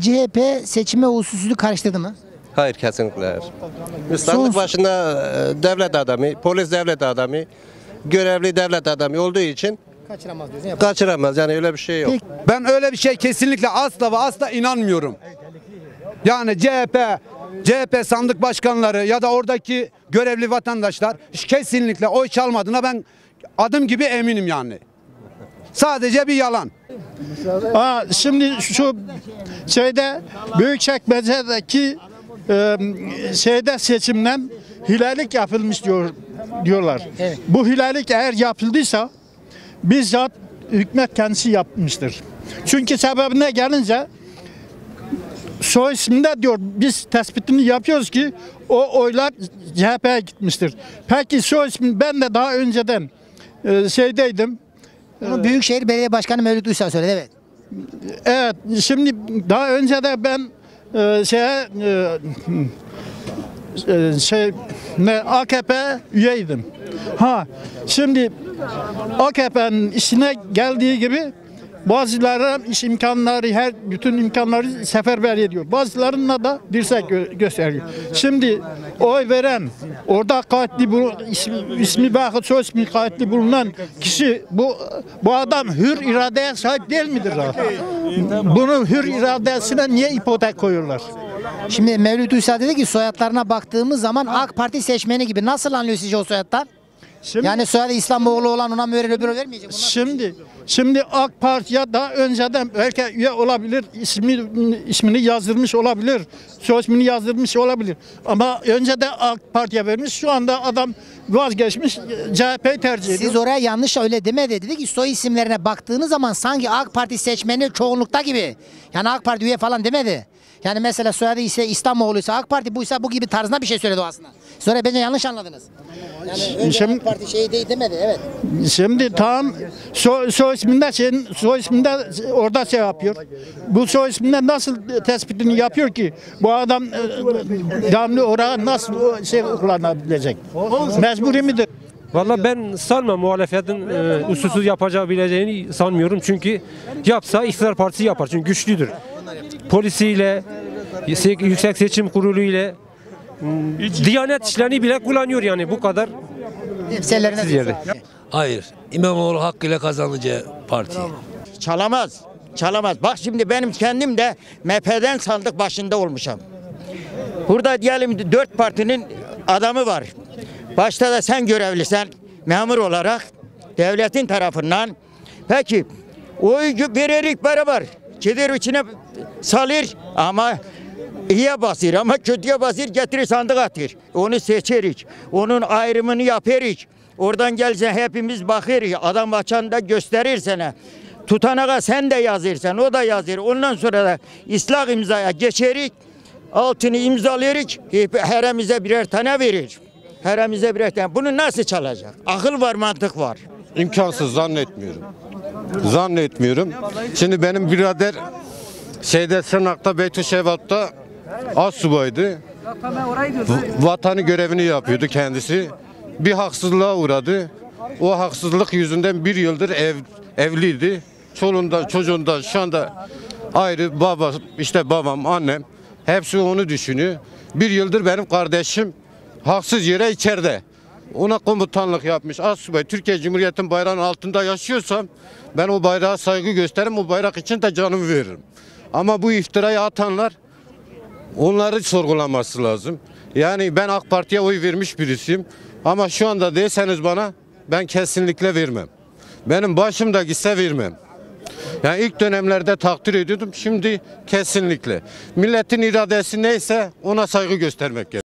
CHP seçime usulsüzlüğü karıştırdı mı? Hayır kesinlikle hayır. Sandık başında e, devlet adamı, polis devlet adamı, görevli devlet adamı olduğu için Kaçıramaz diyorsun. kaçıramaz. Yani öyle bir şey yok. Peki. Ben öyle bir şey kesinlikle asla ve asla inanmıyorum. Yani CHP, CHP sandık başkanları ya da oradaki görevli vatandaşlar kesinlikle oy çalmadığına ben adım gibi eminim yani. Sadece bir yalan. Aa, şimdi şu şeyde Büyükçekmece'deki e, şeyde seçimden hilelik yapılmış diyor diyorlar. Evet. Bu hilelik eğer yapıldıysa bizzat hükümet kendisi yapmıştır. Çünkü sebebine gelince soy isminde diyor biz tespitini yapıyoruz ki o oylar CHP'ye gitmiştir. Peki soy ismi ben de daha önceden e, şeydeydim. Bunu Büyükşehir Belediye Başkanı Mevlüt Uysal söyledi evet. Evet, şimdi daha önce de ben e, şeye e, e, şey ne AKP üyeydim. Ha, şimdi AKP'nin işine geldiği gibi bazıları iş imkanları her bütün imkanları seferber ediyor. Bazılarına da dirsek gö- gösteriyor. Şimdi oy veren orada kayıtlı bu ismi, ismi belki soy ismi kayıtlı bulunan kişi bu bu adam hür iradeye sahip değil midir? Bunu hür iradesine niye ipotek koyuyorlar? Şimdi Mevlüt Uysal dedi ki soyadlarına baktığımız zaman AK Parti seçmeni gibi. Nasıl anlıyor sizce o soyadlar? Şimdi, Yani soyadı İslamoğlu olan ona mı verir öbürü vermeyecek? Bunlar- Şimdi şimdi AK Parti'ye daha önceden belki üye olabilir, ismi ismini yazdırmış olabilir, soy ismini yazdırmış olabilir. Ama önce de AK Parti'ye vermiş. Şu anda adam vazgeçmiş, CHP'yi tercih ediyor. Siz oraya yanlış öyle demedi. Dedi ki soy isimlerine baktığınız zaman sanki AK Parti seçmeni çoğunlukta gibi. Yani AK Parti üye falan demedi. Yani mesela soyadı ise İslamoğlu ise AK Parti buysa bu gibi tarzında bir şey söyledi o aslında. Sonra bence yanlış anladınız. Yani önce Şimdi- AK Parti şey değil demedi evet. Şimdi tam soy, soy isminde şey, soy isminde orada şey yapıyor. Bu soy isminde nasıl tespitini yapıyor ki bu adam e, devamlı oraya nasıl şey kullanabilecek? Mecburi midir? Valla ben sanmam muhalefetin e, usulsüz yapacağı bileceğini sanmıyorum. Çünkü yapsa iktidar partisi yapar. Çünkü güçlüdür. Polisiyle, yüksek- seçim kurulu ile Diyanet işlerini bile kullanıyor yani bu kadar. Yerde. Hayır. İmamoğlu hakkıyla kazanacağı parti. Çalamaz. Çalamaz. Bak şimdi benim kendim de MHP'den sandık başında olmuşum. Burada diyelim dört partinin adamı var. Başta da sen görevlisin memur olarak devletin tarafından. Peki oy veririk beraber. Gider içine salır ama iyiye basır ama kötüye basır getirir sandık atır. Onu seçerik. Onun ayrımını yaparız. Oradan gelse hepimiz bakırız. Adam açan da gösterir sana. Tutanağa sen de yazırsan o da yazır. Ondan sonra da ıslah imzaya geçerik. Altını imzalayırız. Heremize birer tane verir. Heremize birer tane. Bunu nasıl çalacak? Akıl var, mantık var. İmkansız zannetmiyorum. Zannetmiyorum. Şimdi benim birader şeyde Sırnak'ta Beytüşşevat'ta az subaydı. Vatanı görevini yapıyordu kendisi. Bir haksızlığa uğradı. O haksızlık yüzünden bir yıldır ev, evliydi. Çoluğunda çocuğunda şu anda ayrı baba işte babam annem hepsi onu düşünüyor. Bir yıldır benim kardeşim haksız yere içeride. Ona komutanlık yapmış. Asubay Türkiye Cumhuriyeti'nin bayrağının altında yaşıyorsam ben o bayrağa saygı gösteririm. O bayrak için de canımı veririm. Ama bu iftirayı atanlar onları sorgulaması lazım. Yani ben AK Parti'ye oy vermiş birisiyim. Ama şu anda deseniz bana ben kesinlikle vermem. Benim başım da gitse vermem. Yani ilk dönemlerde takdir ediyordum. Şimdi kesinlikle. Milletin iradesi neyse ona saygı göstermek gerekiyor.